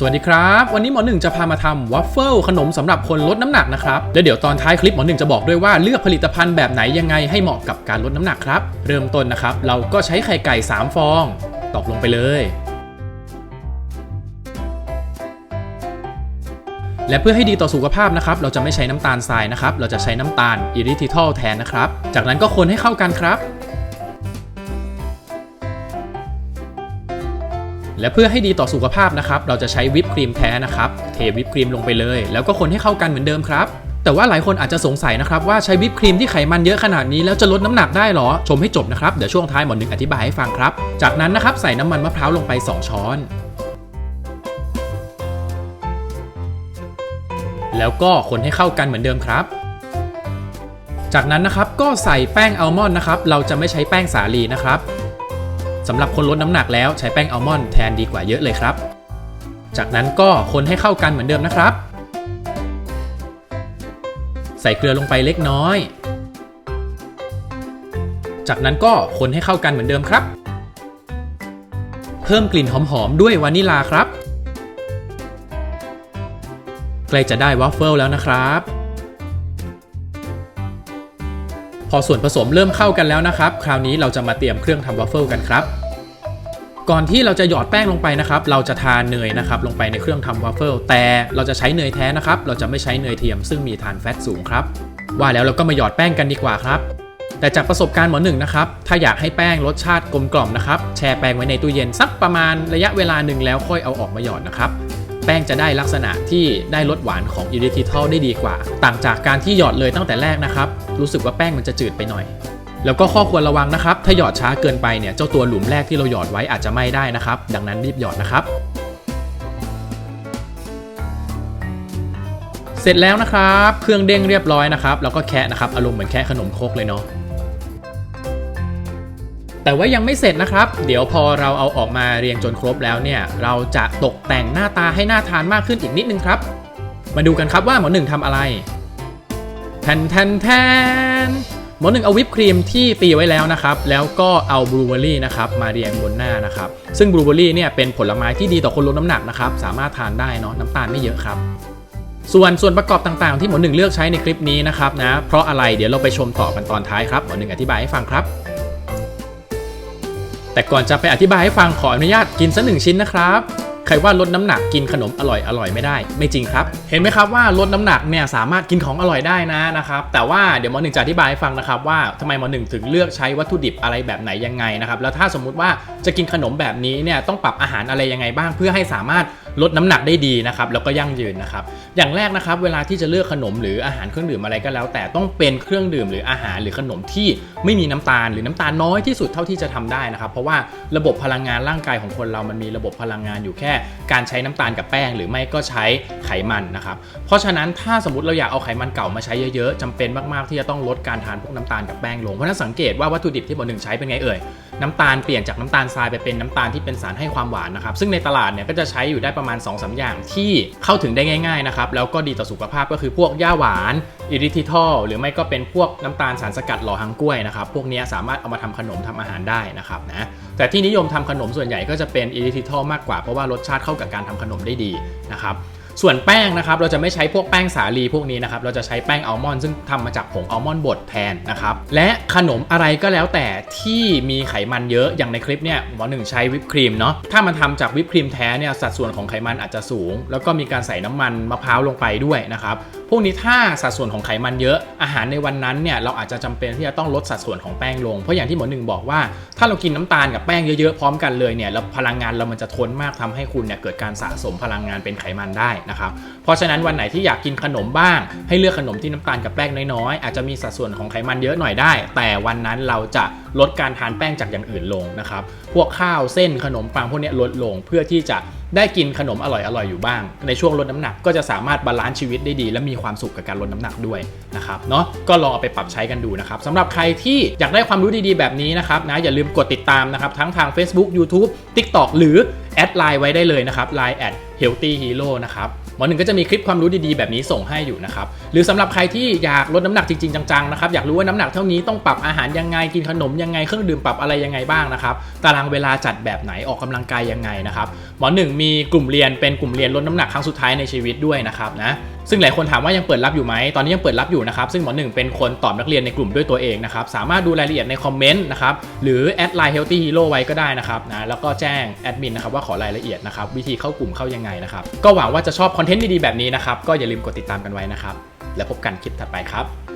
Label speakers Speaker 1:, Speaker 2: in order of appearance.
Speaker 1: สวัสดีครับ วันนี้หมอหนึ่งจะพามาทำวัฟเฟิลขนมสำหรับคนลดน้ำหนักนะครับแล้วเดี๋ยวตอนท้ายคลิปหมอหนึ่งจะบอกด้วยว่าเลือกผลิตภัณฑ์แบบไหนยังไงให้เหมาะกับการลดน้ำหนักครับ เริ่มต้นนะครับ เราก็ใช้ไข่ไก่ 3 ฟอง ตอกลงไปเลย และเพื่อให้ดีต่อสุขภาพนะครับ เราจะไม่ใช้น้ำตาลทรายนะครับ เราจะใช้น้ำตาลอิริทิทอลแทนนะครับ จากนั้นก็คนให้เข้ากันครับ และเพื่อให้ดีต่อสุขภาพนะครับเราจะใช้วิปครีมแท้นะครับเทวิปครีมลงไปเลย แล้วก็คนให้เข้ากันเหมือนเดิมครับแต่ว่าหลายคนอาจจะสงสัยนะครับว่าใช้วิปครีมที่ไขมันเยอะขนาดนี้แล้วจะลดน้ำหนักได้หรอ ชมให้จบนะครับ เดี๋ยวช่วงท้ายหมอหนึ่งอธิบายให้ฟังครับ จากนั้นนะครับใส่น้ำมันมะพร้าวลงไป 2 ช้อน แล้วก็คนให้เข้ากันเหมือนเดิมครับ จากนั้นนะครับก็ใส่แป้งอัลมอนด์นะครับเราจะไม่ใช้แป้งสาลีนะครับ สำหรับคนลดน้ำหนักแล้วใช้แป้งอัลมอนด์แทนดีกว่าเยอะเลยครับ จากนั้นก็คนให้เข้ากันเหมือนเดิมนะครับ ใส่เกลือลงไปเล็กน้อย จากนั้นก็คนให้เข้ากันเหมือนเดิมครับ เพิ่มกลิ่นหอมๆด้วยวานิลาครับ ใกล้จะได้วัฟเฟิลแล้วนะครับพอส่วนผสมเริ่มเข้ากันแล้วนะครับ คราวนี้เราจะมาเตรียมเครื่องทำวัฟเฟิลกันครับ ก่อนที่เราจะหยอดแป้งลงไปนะครับ เราจะทาเนยนะครับลงไปในเครื่องทำวัฟเฟิลแต่เราจะใช้เนยแท้นะครับ เราจะไม่ใช้เนยเทียมซึ่งมีทานแฟตสูงครับ ว่าแล้วเราก็มาหยอดแป้งกันดีกว่าครับแต่จากประสบการณ์หมอหนึ่งนะครับ ถ้าอยากให้แป้งรสชาติกลมกล่อมนะครับ แช่แป้งไว้ในตู้เย็นสักประมาณระยะเวลาหนึ่งแล้วค่อยเอาออกมาหยอดนะครับ แป้งจะได้ลักษณะที่ได้รสหวานของอิริทิทอลได้ดีกว่า ต่างจากการที่หยอดเลยตั้งแต่แรกนะครับ รู้สึกว่าแป้งมันจะจืดไปหน่อย แล้วก็ข้อควรระวังนะครับ ถ้าหยอดช้าเกินไปเนี่ยเจ้าตัวหลุมแรกที่เราหยอดไว้อาจจะไหม้ได้นะครับ ดังนั้นรีบหยอดนะครับ เสร็จแล้วนะครับ เครื่องเด้งเรียบร้อยนะครับ แล้วก็แคะนะครับ อารมณ์เหมือนแคะขนมครกเลยเนาะแต่ว่ายังไม่เสร็จนะครับ เดี๋ยวพอเราเอาออกมาเรียงจนครบแล้วเนี่ย เราจะตกแต่งหน้าตาให้หน่าทานมากขึ้นอีกนิดนึงครับ มาดูกันครับว่าหมอหนึ่งทำอะไรแทนแทนแทน หมอหนึ่งเอาวิปครีมที่ตีไว้แล้วนะครับ แล้วก็เอาบลูเบอรี่นะครับมาเรียงบนหน้านะครับ ซึ่งบลูเบอรี่เนี่ยเป็นผลไม้ที่ดีต่อคนลดน้ำหนักนะครับ สามารถทานได้เนาะน้ำตาลไม่เยอะครับส่วนส่วนประกอบต่างๆ ที่หมอหนึ่งเลือกใช้ในคลิปนี้นะครับนะเพราะอะไรเดี๋ยวเราไปชมต่อกันตอนท้ายครับหมอหนึ่งอธิบายให้ฟังครับ แต่ก่อนจะไปอธิบายให้ฟังขออนุญาตกินสักหนึ่งชิ้นนะครับ ใครว่าลดน้ำหนักกินขนมอร่อยอร่อยไม่ได้ ไม่จริงครับ เห็นไหมครับว่าลดน้ำหนักเนี่ยสามารถกินของอร่อยได้นะนะครับแต่ว่าเดี๋ยวหมอหนึ่งจะอธิบายให้ฟังนะครับว่าทำไมหมอหนึ่งถึงเลือกใช้วัตถุดิบอะไรแบบไหนยังไงนะครับแล้วถ้าสมมุติว่าจะกินขนมแบบนี้เนี่ยต้องปรับอาหารอะไรยังไงบ้างเพื่อให้สามารถ ลดน้ำหนักได้ดีนะครับแล้วก็ยั่งยืนนะครับอย่างแรกนะครับเวลาที่จะเลือกขนมหรืออาหารเครื่องดื่มอะไรก็แล้ว แต่ต้องเป็นเครื่องดื่มหรืออาหารหรือขนมที่ไม่มีน้ำตาลหรือน้ำตาลน้อยที่สุดเท่าที่จะทำได้นะครับ เพราะว่าระบบพลังงานร่างกายของคนเรามันมีระบบพลังงานอยู่แค่ การใช้น้ำตาลกับแป้ง หรือไม่ก็ใช้ไขมันนะครับเพราะฉะนั้นถ้าสมมติเราอยากเอาไขมันเก่ามาใช้เยอะๆจำเป็นมากๆที่จะต้องลดการทานพวกน้ำตาลกับแป้งลงเพราะฉะนั้นสังเกตว่าวัตถุดิบที่หมอหนึ่งใช้เป็นไงเอ่ย น้ำตาลเปลี่ยนจากน้ำตาลทรายไปเป็นน้ำตาลที่เป็นสารให้ความหวานนะครับ ซึ่งในตลาดเนี่ยก็จะใช้อยู่ได้ประมาณ2อสอย่างที่เข้าถึงได้ง่ายๆนะครับ แล้วก็ดีต่อสุขภาพก็คือพวกหญ้าหวานอิริทิทอลหรือไม่ก็เป็นพวกน้ำตาลสารสกัดหล่อหังกล้วยนะครับ พวกนี้สามารถเอามาทำขนมทำอาหารได้นะครับนะ แต่ที่นิยมทำขนมส่วนใหญ่ก็จะเป็นอิริทิทอลมากกว่าเพราะว่ารสชาติเข้ากับการทำขนมได้ดีนะครับ ส่วนแป้งนะครับเราจะไม่ใช้พวกแป้งสาลีพวกนี้นะครับเราจะใช้แป้งอัลมอนด์ซึ่งทำมาจากผงอัลมอนด์บดแทนนะครับและขนมอะไรก็แล้วแต่ที่มีไขมันเยอะอย่างในคลิปเนี่ยหมอหนึ่งใช้วิปครีมเนาะถ้ามันทำจากวิปครีมแท้เนี่ยสัดส่วนของไขมันอาจจะสูง แล้วก็มีการใส่น้ำมันมะพร้าวลงไปด้วยนะครับ พวกนี้ถ้าสัดส่วนของไขมันเยอะอาหารในวันนั้นเนี่ยเราอาจจะจำเป็นที่จะต้องลดสัดส่วนของแป้งลง เพราะอย่างที่หมอหนึ่งบอกว่า ถ้าเรากินน้ำตาลกับแป้งเยอะๆพร้อมกันเลยเนี่ยแล้วพลังงานเรามันจะทนมากทำให้คุณเนี่ยเกิดการสะสมพลังงานเป็นไขมันได้นะครับเพราะฉะนั้นวันไหนที่อยากกินขนมบ้าง ให้เลือกขนมที่น้ำตาลกับแป้งน้อยๆอาจจะมีสัดส่วนของไขมันเยอะหน่อยได้ แต่วันนั้นเราจะลดการทานแป้งจากอย่างอื่นลงนะครับพวกข้าวเส้นขนมปังพวกนี้ลดลงเพื่อที่จะ ได้กินขนมอร่อยๆอยู่บ้าง ในช่วงลดน้ำหนักก็จะสามารถบาลานซ์ชีวิตได้ดี และมีความสุขกับการลดน้ำหนักด้วยนะครับเนาะก็ลองเอาไปปรับใช้กันดูนะครับสำหรับใครที่อยากได้ความรู้ดีๆแบบนี้นะครับนะอย่าลืมกดติดตามนะครับทั้งทาง Facebook YouTube TikTok หรือแอดไลน์ไว้ได้เลยนะครับไลน์แอด healthy hero นะครับหมอหนึ่งก็จะมีคลิปความรู้ดีๆ แบบนี้ส่งให้อยู่นะครับ หรือสำหรับใครที่อยากลดน้ำหนักจริงๆ จังๆ นะครับ อยากรู้ว่าน้ำหนักเท่านี้ต้องปรับอาหารยังไง กินขนมยังไง เครื่องดื่มปรับอะไรยังไงบ้างนะครับ ตารางเวลาจัดแบบไหน ออกกำลังกายยังไงนะครับ หมอหนึ่งมีกลุ่มเรียนเป็นกลุ่มเรียนลดน้ำหนักครั้งสุดท้ายในชีวิตด้วยนะครับนะซึ่งหลายคนถามว่ายังเปิดรับอยู่ไหม ตอนนี้ยังเปิดรับอยู่นะครับ ซึ่งหมอหนึ่งเป็นคนตอบนักเรียนในกลุ่มด้วยตัวเองนะครับ สามารถดูรายละเอียดในคอมเมนต์นะครับ หรือแอดไลน์ healthy hero ไว้ก็ได้นะครับนะ แล้วก็แจ้งแอดมินนะครับว่าขอรายละเอียดนะครับ วิธีเข้ากลุ่มเข้ายังไงนะครับ ก็หวังว่าจะชอบคอนเทนต์ดีๆแบบนี้นะครับ ก็อย่าลืมกดติดตามกันไว้นะครับ แล้วพบกันคลิปถัดไปครับ